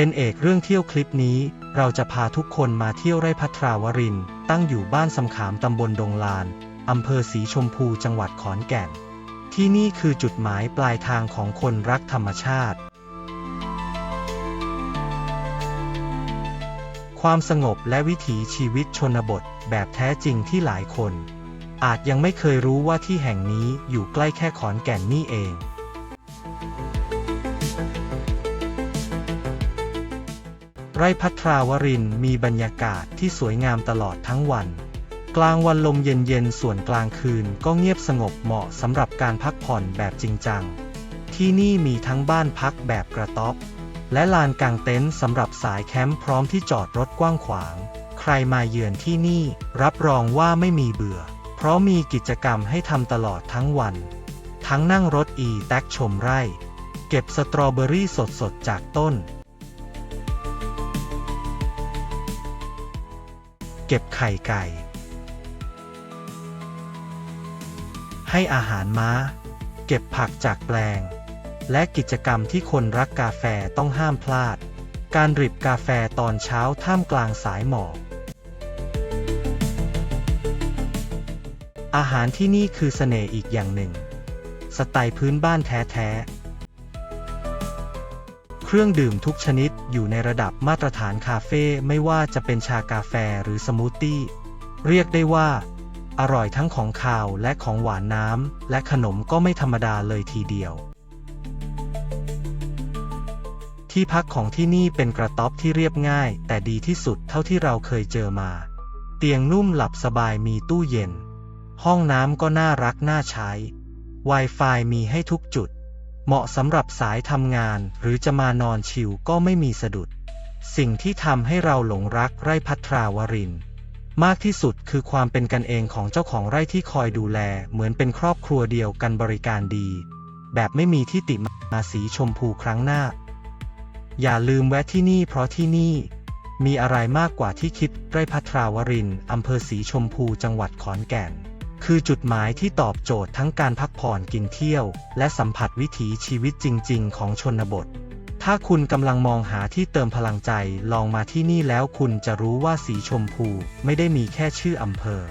เป็นเอกเรื่องเที่ยวคลิปนี้ เราจะพาทุกคนมาเที่ยวไร่พัทราวริน ตั้งอยู่บ้านสำขามตำบลดงลาน อำเภอสีชมพูจังหวัดขอนแก่น ที่นี่คือจุดหมายปลายทางของคนรักธรรมชาติ ความสงบและวิถีชีวิตชนบทแบบแท้จริงที่หลายคน อาจยังไม่เคยรู้ว่าที่แห่งนี้อยู่ใกล้แค่ขอนแก่นนี่เอง ไร่พัทราวรินมีบรรยากาศที่สวยงามตลอดทั้งวัน กลางวันลมเย็นๆ ส่วนกลางคืนก็เงียบสงบเหมาะสำหรับการพักผ่อนแบบจริงจัง ที่นี่มีทั้งบ้านพักแบบกระต๊อบ และลานกางเต็นท์สำหรับสายแคมป์พร้อมที่จอดรถกว้างขวาง ใครมาเยือนที่นี่รับรองว่าไม่มีเบื่อ เพราะมีกิจกรรมให้ทำตลอดทั้งวัน ทั้งนั่งรถอีแท็กชมไร่ เก็บสตรอเบอรี่สดๆจากต้น เก็บไข่ไก่ ให้อาหารม้า เก็บผักจากแปลง และกิจกรรมที่คนรักกาแฟต้องห้ามพลาด การริบกาแฟตอนเช้าท่ามกลางสายหมอกอาหารที่นี่คือเสน่ห์อีกอย่างหนึ่ง สไตล์พื้นบ้านแท้ๆ เครื่องดื่มทุกชนิดอยู่ในระดับมาตรฐานคาเฟ่ไม่ว่าจะเป็นชากาแฟหรือสมูทตี้ เรียกได้ว่า อร่อยทั้งของคาวและของหวานน้ำ และขนมก็ไม่ธรรมดาเลยทีเดียว ที่พักของที่นี่เป็นกระต๊อบที่เรียบง่าย แต่ดีที่สุดเท่าที่เราเคยเจอมา เตียงนุ่มหลับสบายมีตู้เย็น ห้องน้ำก็น่ารักน่าใช้ Wi-Fi มีให้ทุกจุด เหมาะสำหรับสายทำงานหรือจะมานอนชิลก็ไม่มีสะดุด สิ่งที่ทำให้เราหลงรักไร่พัทราวริน มากที่สุดคือความเป็นกันเองของเจ้าของไร่ที่คอยดูแลเหมือนเป็นครอบครัวเดียวกันบริการดี แบบไม่มีที่ติมาสีชมพูครั้งหน้า อย่าลืมแวะที่นี่เพราะที่นี่ มีอะไรมากกว่าที่คิดไร่พัทราวรินอำเภอสีชมพูจังหวัดขอนแก่น คือจุดหมายที่ตอบโจทย์ทั้งการพักผ่อนกินเที่ยว และสัมผัสวิถีชีวิตจริง ๆ ของชนบท ถ้าคุณกำลังมองหาที่เติมพลังใจลองมาที่นี่แล้วคุณจะรู้ว่าสีชมพูไม่ได้มีแค่ชื่ออำเภอ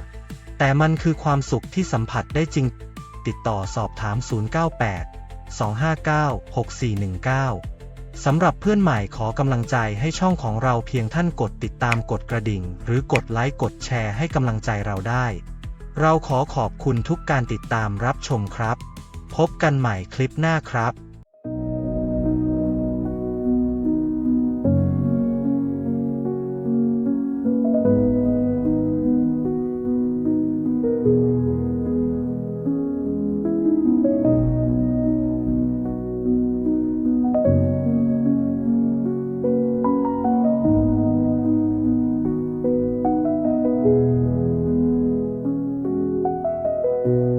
แต่มันคือความสุขที่สัมผัสได้จริง ติดต่อสอบถาม 098 259 6419 สำหรับเพื่อนใหม่ขอกำลังใจให้ช่องของเราเพียงท่านกดติดตามกดกระดิ่ง หรือกดไลค์กดแชร์ให้กำลังใจเราได้ เราขอขอบคุณทุกการติดตามรับชมครับ พบกันใหม่คลิปหน้าครับ you